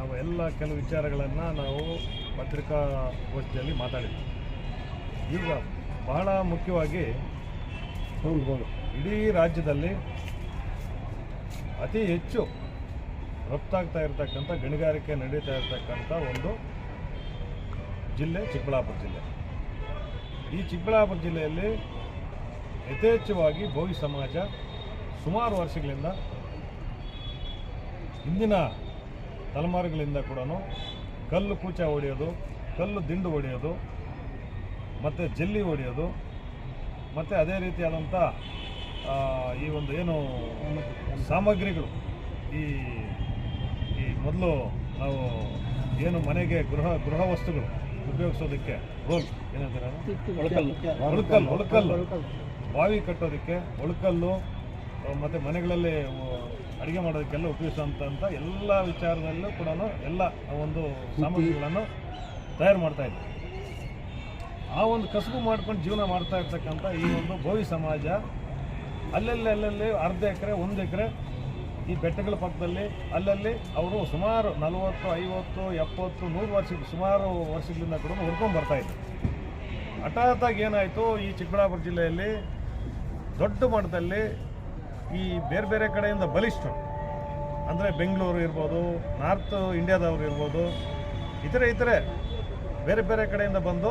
ನಾವು ಎಲ್ಲ ಕೆಲವು ವಿಚಾರಗಳನ್ನು ನಾವು ಪತ್ರಿಕಾಗೋಷ್ಠಿಯಲ್ಲಿ ಮಾತಾಡಿದ್ವಿ. ಈಗ ಬಹಳ ಮುಖ್ಯವಾಗಿ ಇಡೀ ರಾಜ್ಯದಲ್ಲಿ ಅತಿ ಹೆಚ್ಚು ರಫ್ತಾಗ್ತಾ ಇರತಕ್ಕಂಥ, ಗಣಿಗಾರಿಕೆ ನಡೀತಾ ಇರತಕ್ಕಂಥ ಒಂದು ಜಿಲ್ಲೆ ಚಿಕ್ಕಬಳ್ಳಾಪುರ ಜಿಲ್ಲೆ. ಈ ಚಿಕ್ಕಬಳ್ಳಾಪುರ ಜಿಲ್ಲೆಯಲ್ಲಿ ಯಥೇಚ್ಛವಾಗಿ ಭೋವಿ ಸಮಾಜ ಸುಮಾರು ವರ್ಷಗಳಿಂದ ಹಿಂದಿನ ತಲೆಮಾರುಗಳಿಂದ ಕೂಡ ಕಲ್ಲು ಕೂಚ ಹೊಡೆಯೋದು ಕಲ್ಲು ದಿಂಡು ಹೊಡೆಯೋದು ಮತ್ತು ಜಲ್ಲಿ ಹೊಡೆಯೋದು ಮತ್ತು ಅದೇ ರೀತಿಯಾದಂಥ ಈ ಒಂದು ಏನು ಸಾಮಗ್ರಿಗಳು ಈ ಈ ಮೊದಲು ನಾವು ಏನು ಮನೆಗೆ ಗೃಹ ಗೃಹ ವಸ್ತುಗಳು ಉಪಯೋಗಿಸೋದಕ್ಕೆ ರೋಲ್ ಏನಂತಾರೆ? ಒಳಕಲ್ಲು. ಒಳಕಲ್ಲು. ಬಾವಿ ಕಟ್ಟೋದಕ್ಕೆ ಒಳಕಲ್ಲು ಮತ್ತು ಮನೆಗಳಲ್ಲಿ ಅಡುಗೆ ಮಾಡೋದಕ್ಕೆಲ್ಲ ಉಪಯೋಗಿಸುವಂಥ ಎಲ್ಲ ವಿಚಾರದಲ್ಲೂ ಕೂಡ ಎಲ್ಲ ಒಂದು ಸಾಮಗ್ರಿಗಳನ್ನು ತಯಾರು ಮಾಡ್ತಾ ಇದ್ವಿ ಆ ಒಂದು ಕಸುಬು ಮಾಡ್ಕೊಂಡು ಜೀವನ ಮಾಡ್ತಾ ಇರ್ತಕ್ಕಂಥ ಈ ಒಂದು ಭೋವಿ ಸಮಾಜ ಅಲ್ಲಲ್ಲಿ ಅಲ್ಲಲ್ಲಿ ಅರ್ಧ ಎಕರೆ ಒಂದು ಎಕರೆ ಈ ಬೆಟ್ಟಗಳ ಪಕ್ಕದಲ್ಲಿ ಅಲ್ಲಲ್ಲಿ ಅವರು ಸುಮಾರು ನಲವತ್ತು ಐವತ್ತು ಎಪ್ಪತ್ತು ನೂರು ವರ್ಷ ಸುಮಾರು ವರ್ಷಗಳಿಂದ ಕೂಡ ಹುಡ್ಕೊಂಡು ಬರ್ತಾ ಇದ್ರು ಹಠಾತ್ತಾಗಿ ಏನಾಯಿತು ಈ ಚಿಕ್ಕಬಳ್ಳಾಪುರ ಜಿಲ್ಲೆಯಲ್ಲಿ ದೊಡ್ಡ ಮಟ್ಟದಲ್ಲಿ ಈ ಬೇರೆ ಬೇರೆ ಕಡೆಯಿಂದ ಬಲಿಷ್ಠ ಅಂದರೆ ಬೆಂಗಳೂರು ಇರ್ಬೋದು ನಾರ್ತ್ ಇಂಡಿಯಾದವ್ರು ಇರ್ಬೋದು ಇತರೆ ಇತರೆ ಬೇರೆ ಬೇರೆ ಕಡೆಯಿಂದ ಬಂದು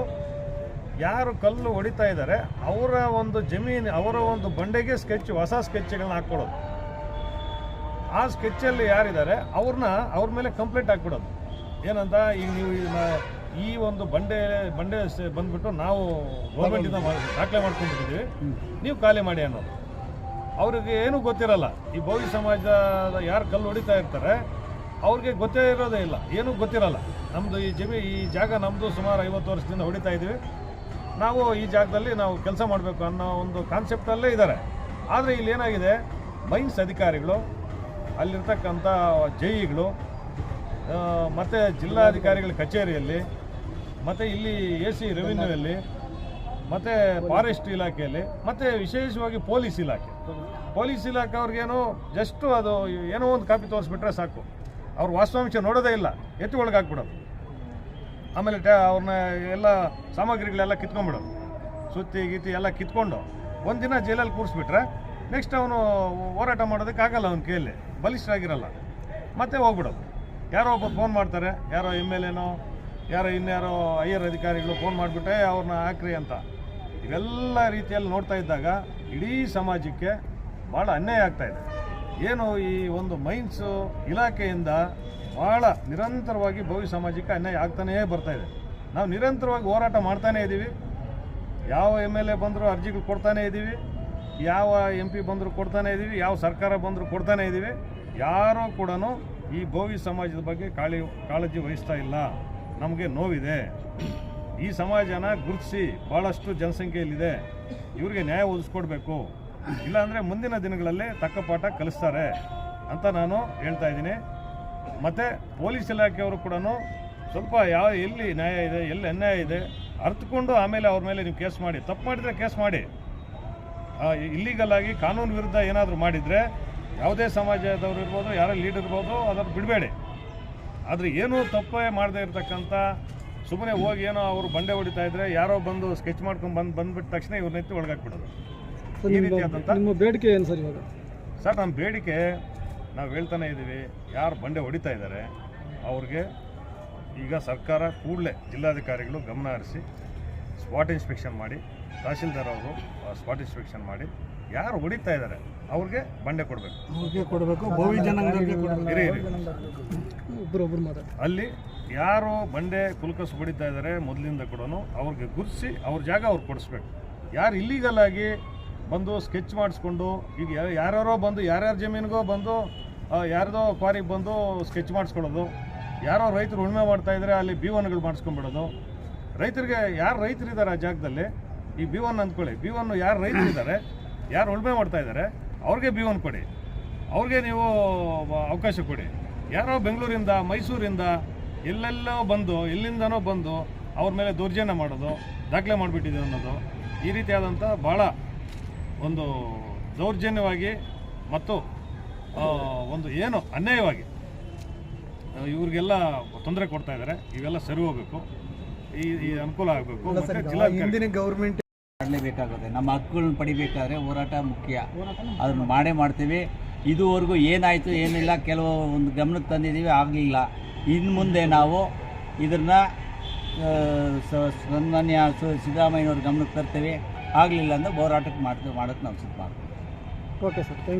ಯಾರು ಕಲ್ಲು ಹೊಡಿತಾ ಇದ್ದಾರೆ ಅವರ ಒಂದು ಜಮೀನು ಅವರ ಒಂದು ಬಂಡೆಗೆ ಸ್ಕೆಚ್ ಹೊಸ ಸ್ಕೆಚ್ಗಳನ್ನ ಹಾಕ್ಕೊಡೋದು ಆ ಸ್ಕೆಚ್ಚಲ್ಲಿ ಯಾರಿದ್ದಾರೆ ಅವ್ರನ್ನ ಅವ್ರ ಮೇಲೆ ಕಂಪ್ಲೇಂಟ್ ಹಾಕ್ಬಿಡೋದು. ಏನಂತ ಈಗ ನೀವು ಈ ಒಂದು ಬಂಡೆ ಬಂಡೆ ಬಂದ್ಬಿಟ್ಟು ನಾವು ಗೌರ್ಮೆಂಟಿಂದ ಇಂದ ದಾಖಲೆ ಮಾಡ್ಕೊಂಡಿದ್ದೀವಿ ನೀವು ಖಾಲಿ ಮಾಡಿ ಅನ್ನೋದು. ಅವ್ರಿಗೆ ಏನೂ ಗೊತ್ತಿರಲ್ಲ. ಈ ಭೋಗಿ ಸಮಾಜದ ಯಾರು ಕಲ್ಲು ಹೊಡಿತಾ ಇರ್ತಾರೆ, ಅವ್ರಿಗೆ ಗೊತ್ತೇ ಇರೋದೇ ಇಲ್ಲ. ಏನೂ ಗೊತ್ತಿರಲ್ಲ. ನಮ್ಮದು ಈ ಜಮೀ, ಈ ಜಾಗ ನಮ್ಮದು ಸುಮಾರು ಐವತ್ತು ವರ್ಷದಿಂದ ಹೊಡಿತಾ ಇದ್ದೀವಿ ನಾವು ಈ ಜಾಗದಲ್ಲಿ ನಾವು ಕೆಲಸ ಮಾಡಬೇಕು ಅನ್ನೋ ಒಂದು ಕಾನ್ಸೆಪ್ಟಲ್ಲೇ ಇದ್ದಾರೆ. ಆದರೆ ಇಲ್ಲಿ ಏನಾಗಿದೆ, ಮೈನ್ಸ್ ಅಧಿಕಾರಿಗಳು, ಅಲ್ಲಿರ್ತಕ್ಕಂಥ ಜೈಗಳು ಮತ್ತು ಜಿಲ್ಲಾಧಿಕಾರಿಗಳ ಕಚೇರಿಯಲ್ಲಿ, ಮತ್ತು ಇಲ್ಲಿ ಎ ಸಿ ರೆವಿನ್ಯೂಯಲ್ಲಿ ಮತ್ತು ಫಾರೆಸ್ಟ್ ಇಲಾಖೆಯಲ್ಲಿ, ಮತ್ತು ವಿಶೇಷವಾಗಿ ಪೊಲೀಸ್ ಇಲಾಖೆ. ಪೊಲೀಸ್ ಇಲಾಖೆ ಅವ್ರಿಗೇನು ಜಸ್ಟು ಅದು ಏನೋ ಒಂದು ಕಾಪಿ ತೋರಿಸ್ಬಿಟ್ರೆ ಸಾಕು. ಅವ್ರ ವಾಸ್ತವಾಂಶ ನೋಡೋದೇ ಇಲ್ಲ. ಎತ್ತಿ ಒಳಗೆ ಹಾಕ್ಬಿಡೋದು ಆಮೇಲೆ ಟ್ಯಾ ಅವ್ರನ್ನ ಎಲ್ಲ ಸಾಮಗ್ರಿಗಳೆಲ್ಲ ಕಿತ್ಕೊಂಡ್ಬಿಡೋದು. ಸುತ್ತಿ ಗೀತಿ ಎಲ್ಲ ಕಿತ್ಕೊಂಡು ಒಂದಿನ ಜೈಲಲ್ಲಿ ಕೂರಿಸ್ಬಿಟ್ರೆ ನೆಕ್ಸ್ಟ್ ಅವನು ಹೋರಾಟ ಮಾಡೋದಕ್ಕೆ ಆಗಲ್ಲ ಅವನ ಕೈಯಲ್ಲಿ. ಬಲಿಷ್ಠರಾಗಿರಲ್ಲ. ಮತ್ತೆ ಹೋಗ್ಬಿಡೋದು. ಯಾರೋ ಒಬ್ಬ ಫೋನ್ ಮಾಡ್ತಾರೆ. ಯಾರೋ ಎಂ ಎಲ್ ಎನೋ ಯಾರೋ ಇನ್ಯಾರೋ ಹೈಯರ್ ಅಧಿಕಾರಿಗಳು ಫೋನ್ ಮಾಡಿಬಿಟ್ಟೆ ಅವ್ರನ್ನ ಹಾಕ್ರಿ ಅಂತ. ಇವೆಲ್ಲ ರೀತಿಯಲ್ಲಿ ನೋಡ್ತಾ ಇದ್ದಾಗ ಇಡೀ ಸಮಾಜಕ್ಕೆ ಭಾಳ ಅನ್ಯಾಯ ಆಗ್ತಾ ಇದೆ. ಏನು ಈ ಒಂದು ಮೈನ್ಸು ಇಲಾಖೆಯಿಂದ ಭಾಳ ನಿರಂತರವಾಗಿ ಭವ್ಯ ಸಮಾಜಕ್ಕೆ ಅನ್ಯಾಯ ಆಗ್ತಾನೇ ಬರ್ತಾಯಿದೆ ನಾವು ನಿರಂತರವಾಗಿ ಹೋರಾಟ ಮಾಡ್ತಾನೇ ಇದ್ದೀವಿ ಯಾವ ಎಂ ಎಲ್ ಎ ಬಂದರೂ ಅರ್ಜಿಗಳು ಕೊಡ್ತಾನೇ ಇದ್ದೀವಿ ಯಾವ ಎಂ ಪಿ ಬಂದರೂ ಕೊಡ್ತಾನೇ ಇದ್ದೀವಿ ಯಾವ ಸರ್ಕಾರ ಬಂದರೂ ಕೊಡ್ತಾನೇ ಇದ್ದೀವಿ ಯಾರೂ ಕೂಡ ಈ ಭೋವಿ ಸಮಾಜದ ಬಗ್ಗೆ ಕಾಳಿ ಕಾಳಜಿ ವಹಿಸ್ತಾ ಇಲ್ಲ. ನಮಗೆ ನೋವಿದೆ. ಈ ಸಮಾಜನ ಗುರುತಿಸಿ ಭಾಳಷ್ಟು ಜನಸಂಖ್ಯೆಯಲ್ಲಿದೆ. ಇವರಿಗೆ ನ್ಯಾಯ ಒದಿಸ್ಕೊಡ್ಬೇಕು ಇಲ್ಲಾಂದರೆ ಮುಂದಿನ ದಿನಗಳಲ್ಲಿ ತಕ್ಕ ಪಾಠ ಕಲಿಸ್ತಾರೆ ಅಂತ ನಾನು ಹೇಳ್ತಾ ಇದ್ದೀನಿ. ಮತ್ತು ಪೊಲೀಸ್ ಇಲಾಖೆಯವರು ಕೂಡ ಸ್ವಲ್ಪ ಯಾವ, ಎಲ್ಲಿ ನ್ಯಾಯ ಇದೆ, ಎಲ್ಲಿ ಅನ್ಯಾಯ ಇದೆ ಅರ್ಥಕೊಂಡು ಆಮೇಲೆ ಅವ್ರ ಮೇಲೆ ನೀವು ಕೇಸ್ ಮಾಡಿ. ತಪ್ಪು ಮಾಡಿದರೆ ಕೇಸ್ ಮಾಡಿ. ಇಲ್ಲಿಗಲ್ ಆಗಿ ಕಾನೂನು ವಿರುದ್ಧ ಏನಾದರೂ ಮಾಡಿದರೆ ಯಾವುದೇ ಸಮಾಜದವ್ರು ಇರ್ಬೋದು, ಯಾರೇ ಲೀಡ್ ಇರ್ಬೋದು, ಅದನ್ನು ಬಿಡಬೇಡಿ. ಆದರೆ ಏನೂ ತಪ್ಪೇ ಮಾಡದೇ ಇರತಕ್ಕಂಥ ಸುಮ್ಮನೆ ಹೋಗಿ ಏನೋ ಅವರು ಬಂಡೆ ಹೊಡಿತಾ ಇದ್ರೆ ಯಾರೋ ಬಂದು ಸ್ಕೆಚ್ ಮಾಡ್ಕೊಂಡು ಬಂದು ಬಂದ್ಬಿಟ್ಟ ತಕ್ಷಣ ಇವ್ರನ್ನೆತ್ತಿ ಒಳಗಾಕ್ಬಿಡೋದು. ಸರ್ ಈ ನಿಮ್ಮ ರೀತಿಯಾದಂಥ ನಿಮ್ಮ ಬೇಡಿಕೆ ಏನು ಸರ್ ಇವಾಗ? ಸರ್ ನಮ್ಮ ಬೇಡಿಕೆ ನಾವು ಹೇಳ್ತಾನೆ ಇದ್ದೀವಿ ಯಾರು ಬಂಡೆ ಹೊಡಿತಾ ಇದ್ದಾರೆ ಅವ್ರಿಗೆ ಈಗ ಸರ್ಕಾರ ಕೂಡಲೇ ಜಿಲ್ಲಾಧಿಕಾರಿಗಳು ಗಮನ ಹರಿಸಿ ಸ್ಪಾಟ್ ಇನ್ಸ್ಪೆಕ್ಷನ್ ಮಾಡಿ ತಹಶೀಲ್ದಾರ್ ಅವರು ಸ್ಪಾಟ್ ಇನ್ಸ್ಪೆಕ್ಷನ್ ಮಾಡಿ ಯಾರು ಹೊಡಿತಾ ಇದ್ದಾರೆ ಅವ್ರಿಗೆ ಬಂಡೆ ಕೊಡಬೇಕು. ಅವ್ರಿಗೆ ಕೊಡಬೇಕು ಅಲ್ಲಿ ಯಾರು ಬಂಡೆ ಕುಲ್ಕಸ್ ಹೊಡಿತಾ ಇದ್ದಾರೆ, ಮೊದಲಿಂದ ಕೂಡ ಅವ್ರಿಗೆ ಗುರುತಿಸಿ ಅವ್ರ ಜಾಗ ಅವ್ರು ಕೊಡಿಸ್ಬೇಕು. ಯಾರು ಇಲ್ಲೀಗಲ್ ಆಗಿ ಬಂದು ಸ್ಕೆಚ್ ಮಾಡಿಸ್ಕೊಂಡು, ಈಗ ಯಾರ್ಯಾರೋ ಬಂದು, ಯಾರ್ಯಾರ ಜಮೀನಿಗೋ ಬಂದು ಯಾರ್ದೋ ಕ್ವಾರಿಗೆ ಬಂದು ಸ್ಕೆಚ್ ಮಾಡಿಸ್ಕೊಳ್ಳೋದು, ಯಾರೋ ರೈತರು ಉಳುಮೆ ಮಾಡ್ತಾ ಇದ್ರೆ ಅಲ್ಲಿ ಬಿ ಒನ್ಗಳು ಮಾಡಿಸ್ಕೊಂಡ್ಬಿಡೋದು ರೈತರಿಗೆ ಯಾರು ರೈತರಿದ್ದಾರೆ ಆ ಜಾಗದಲ್ಲಿ, ಈ ಬಿ ಒನ್ ಅಂದ್ಕೊಳ್ಳಿ. ಬಿ ಒನ್ ಯಾರು ರೈತರಿದ್ದಾರೆ ಯಾರು ಉಳುಮೆ ಮಾಡ್ತಾ ಇದ್ದಾರೆ ಅವ್ರಿಗೆ ಬಿ ಒನ್ ಕೊಡಿ. ಅವ್ರಿಗೆ ನೀವು ಅವಕಾಶ ಕೊಡಿ. ಯಾರೋ ಬೆಂಗಳೂರಿಂದ, ಮೈಸೂರಿಂದ ಎಲ್ಲೆಲ್ಲೋ ಬಂದು ಎಲ್ಲಿಂದನೋ ಬಂದು ಅವ್ರ ಮೇಲೆ ದೌರ್ಜನ್ಯ ಮಾಡೋದು ದಾಖಲೆ ಮಾಡಿಬಿಟ್ಟಿದೆ ಅನ್ನೋದು ಈ ರೀತಿಯಾದಂಥ ಭಾಳ ಒಂದು ದೌರ್ಜನ್ಯವಾಗಿ ಮತ್ತು ಒಂದು ಏನು ಅನ್ಯಾಯವಾಗಿ ಇವ್ರಿಗೆಲ್ಲ ತೊಂದರೆ ಕೊಡ್ತಾ ಇದ್ದಾರೆ. ಇವೆಲ್ಲ ಸರಿ ಹೋಗಬೇಕು. ಈ ಈ ಅನುಕೂಲ ಆಗಬೇಕು. ಹಿಂದಿನ ಗೌರ್ಮೆಂಟ್ ಮಾಡಲೇಬೇಕಾಗುತ್ತೆ. ನಮ್ಮ ಹಕ್ಕುಗಳನ್ನ ಪಡಿಬೇಕಾದ್ರೆ ಹೋರಾಟ ಮುಖ್ಯ. ಅದನ್ನು ಮಾಡೇ ಮಾಡ್ತೀವಿ. ಇದುವರೆಗೂ ಏನಾಯಿತು ಏನಿಲ್ಲ ಕೆಲವು ಒಂದು ಗಮನಕ್ಕೆ ತಂದಿದ್ದೀವಿ ಆಗಲಿಲ್ಲ. ಇನ್ನು ಮುಂದೆ ನಾವು ಇದನ್ನು ಸನ್ಮಾನ್ಯ ಸಿದ್ದರಾಮಯ್ಯನವ್ರ ಗಮನಕ್ಕೆ ತರ್ತೇವೆ. ಆಗಲಿಲ್ಲ ಅಂದ್ರೆ ಹೋರಾಟಕ್ಕೆ ಮಾಡ್ತೀವಿ, ಮಾಡೋಕ್ಕೆ ನಾವು ಸಿದ್ಧ ಮಾಡ್ತೀವಿ. Okay sir thank you